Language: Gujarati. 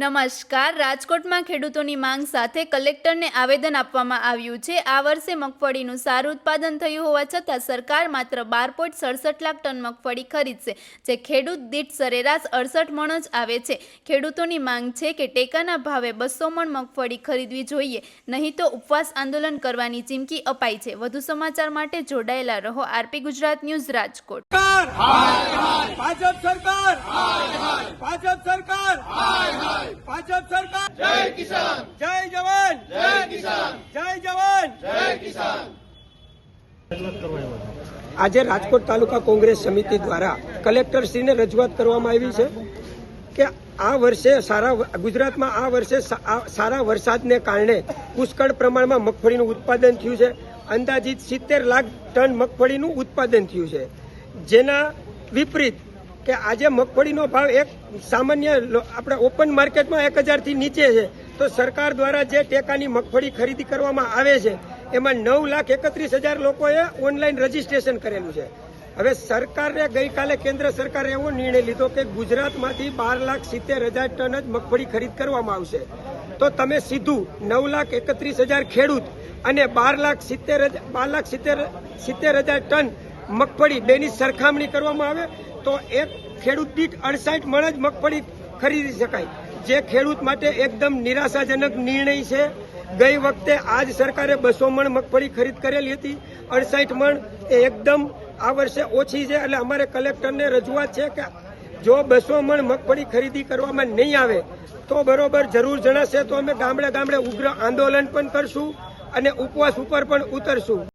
નમસ્કાર. રાજકોટમાં ખેડૂતોની માંગ સાથે કલેક્ટરને આવેદન આપવામાં આવ્યું છે. આ વર્ષે મગફળીનું સારું ઉત્પાદન થયું હોવા છતાં સરકાર માત્ર બાર પોઈન્ટ સડસઠ લાખ ટન મગફળી ખરીદશે, જે ખેડૂત દીઠ સરેરાશ અડસઠ મણ જ આવે છે. ખેડૂતોની માંગ છે કે ટેકાના ભાવે બસો મણ મગફળી ખરીદવી જોઈએ, નહીં તો ઉપવાસ આંદોલન કરવાની ચીમકી અપાઈ છે. વધુ સમાચાર માટે જોડાયેલા રહો. RP Gujarat news Rajkot. Bhajap સરકાર! ભાજપ સરકાર. જય કિસાન. જય જવાન. જય કિસાન. જય જવાન. આજે રાજકોટ તાલુકા કોંગ્રેસ સમિતિ દ્વારા કલેક્ટરશ્રીને રજૂઆત કરવામાં આવી છે કે આ વર્ષે સારા ગુજરાતમાં આ વર્ષે સારા વરસાદને કારણે પુષ્કળ પ્રમાણમાં મગફળીનું ઉત્પાદન થયું છે. અંદાજિત સિત્તેર લાખ ટન મગફળીનું ઉત્પાદન થયું છે. જેના વિપરીત કે આજે મગફળીનો ભાવ એક સામાન્ય આપણે ઓપન માર્કેટમાં એક હજારથી નીચે છે. તો સરકાર દ્વારા જે ટેકાની મગફળી ખરીદી કરવામાં આવે છે, એમાં નવ લાખ એકત્રીસ હજાર લોકોએ ઓનલાઈન રજીસ્ટ્રેશન કરેલું છે. હવે સરકારે ગઈકાલે કેન્દ્ર સરકારે એવો નિર્ણય લીધો કે ગુજરાતમાંથી બાર લાખ સિત્તેર હજાર ટન જ મગફળી ખરીદ કરવામાં આવશે. તો તમે સીધું નવ લાખ એકત્રીસ હજાર ખેડૂત અને બાર લાખ સિત્તેર બાર લાખ સિત્તેર સિત્તેર હજાર ટન મગફળી બેની સરખામણી કરવામાં આવે તો એક ખેડૂત દીઠ અડસાઠ મણ જ મગફળી ખરીદી શકાય. જે ખેડૂત માટે એકદમ નિરાશાજનક નિર્ણય છે. ગઈ વખતે આજ સરકારે બસો મણ મગફળી ખરીદ કરેલી હતી. અડસાઠ મણ એ એકદમ આ વર્ષે ઓછી છે. એટલે અમારે કલેક્ટરને રજૂઆત છે કે જો બસો મણ મગફળી ખરીદી કરવામાં નહીં આવે, તો બરોબર જરૂર જણાશે. તો અમે ગામડે ગામડે ઉગ્ર આંદોલન પણ કરશું અને ઉપવાસ ઉપર પણ ઉતરશું.